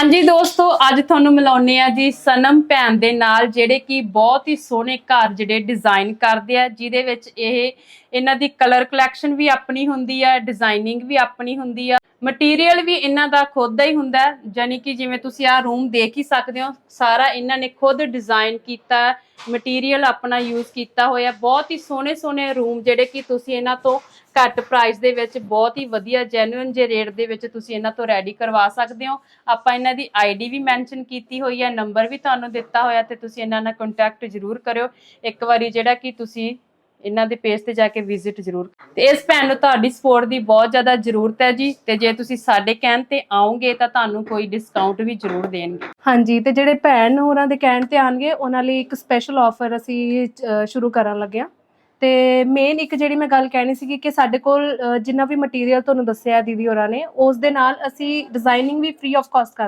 ਹਾਂਜੀ ਦੋਸਤੋ, ਅੱਜ ਤੁਹਾਨੂੰ ਮਿਲਾਉਨੇ ਆ ਜੀ ਸਨਮ ਭੈਣ ਦੇ ਨਾਲ, ਜਿਹੜੇ ਕਿ ਬਹੁਤ ਹੀ ਸੋਹਣੇ ਘਰ ਜਿਹੜੇ ਡਿਜ਼ਾਈਨ ਕਰਦੇ ਆ, ਜਿਹਦੇ ਵਿੱਚ ਇਹ ਇਹਨਾਂ ਦੀ ਕਲਰ ਕਲੈਕਸ਼ਨ ਵੀ ਆਪਣੀ ਹੁੰਦੀ ਆ ਡਿਜ਼ਾਈਨਿੰਗ ਵੀ ਆਪਣੀ ਹੁੰਦੀ ਆ। ਮਟੀਰੀਅਲ ਵੀ ਇਹਨਾਂ ਦਾ ਖੁਦ ਦਾ ਹੀ ਹੁੰਦਾ ਹੈ ਜਾਨੀ ਕਿ ਜਿਵੇਂ ਤੁਸੀਂ ਆਹ ਰੂਮ ਦੇਖ ਹੀ ਸਕਦੇ ਹੋ, ਸਾਰਾ ਇਹਨਾਂ ਨੇ ਖੁਦ ਡਿਜ਼ਾਈਨ ਕੀਤਾ ਮਟੀਰੀਅਲ ਆਪਣਾ ਯੂਜ਼ ਕੀਤਾ ਹੋਇਆ ਬਹੁਤ ਹੀ ਸੋਹਣੇ ਸੋਹਣੇ ਰੂਮ ਜਿਹੜੇ ਕਿ ਤੁਸੀਂ ਇਹਨਾਂ ਤੋਂ ਘੱਟ ਪ੍ਰਾਈਸ ਦੇ ਵਿੱਚ ਬਹੁਤ ਹੀ ਵਧੀਆ ਜੈਨੂਇਨ ਜੇ ਰੇਟ ਦੇ ਵਿੱਚ ਤੁਸੀਂ ਇਹਨਾਂ ਤੋਂ ਰੈਡੀ ਕਰਵਾ ਸਕਦੇ ਹੋ। ਆਪਾਂ ਇਹਨਾਂ ਦੀ ਆਈਡੀ ਵੀ ਮੈਂਸ਼ਨ ਕੀਤੀ ਹੋਈ ਹੈ ਨੰਬਰ ਵੀ ਤੁਹਾਨੂੰ ਦਿੱਤਾ ਹੋਇਆ ਤੇ ਤੁਸੀਂ ਇਹਨਾਂ ਨਾਲ ਕੰਟੈਕਟ ਜ਼ਰੂਰ ਕਰਿਓ। ਇੱਕ ਵਾਰੀ ਜਿਹੜਾ ਕਿ ਤੁਸੀਂ ਇਹਨਾਂ ਦੇ ਪੇਜ ਤੇ ਜਾ ਕੇ ਵਿਜ਼ਿਟ ਜ਼ਰੂਰ। ਤੇ ਇਸ ਭੈਣ ਨੂੰ ਤੁਹਾਡੀ ਸਪੋਰਟ ਦੀ ਬਹੁਤ ਜ਼ਿਆਦਾ ਜ਼ਰੂਰਤ ਹੈ ਜੀ। ਤੇ ਜੇ ਤੁਸੀਂ ਸਾਡੇ ਕਹਿਣ ਤੇ ਆਓਗੇ ਤਾਂ ਤੁਹਾਨੂੰ ਕੋਈ ਡਿਸਕਾਊਂਟ ਵੀ ਜ਼ਰੂਰ ਦੇਣਗੇ। ਹਾਂਜੀ, ਤੇ ਜਿਹੜੇ ਭੈਣ ਹੋਰਾਂ ਦੇ ਕਹਿਣ ਤੇ ਆਣਗੇ ਉਹਨਾਂ ਲਈ ਇੱਕ ਸਪੈਸ਼ਲ ਆਫਰ ਅਸੀਂ ਸ਼ੁਰੂ ਕਰਨ ਲੱਗੇ ਹਾਂ ਤੇ ਮੇਨ ਇੱਕ ਜਿਹੜੀ ਮੈਂ ਗੱਲ ਕਹਿਣੀ ਸੀਗੀ ਕਿ ਸਾਡੇ ਕੋਲ ਜਿੰਨਾ ਵੀ ਮਟੀਰੀਅਲ ਤੁਹਾਨੂੰ ਦੱਸਿਆ ਦੀਦੀ ਹੋਰਾਂ ਨੇ, ਉਸ ਦੇ ਨਾਲ ਅਸੀਂ ਡਿਜ਼ਾਈਨਿੰਗ ਵੀ ਫ੍ਰੀ ਆਫ ਕਾਸਟ ਕਰ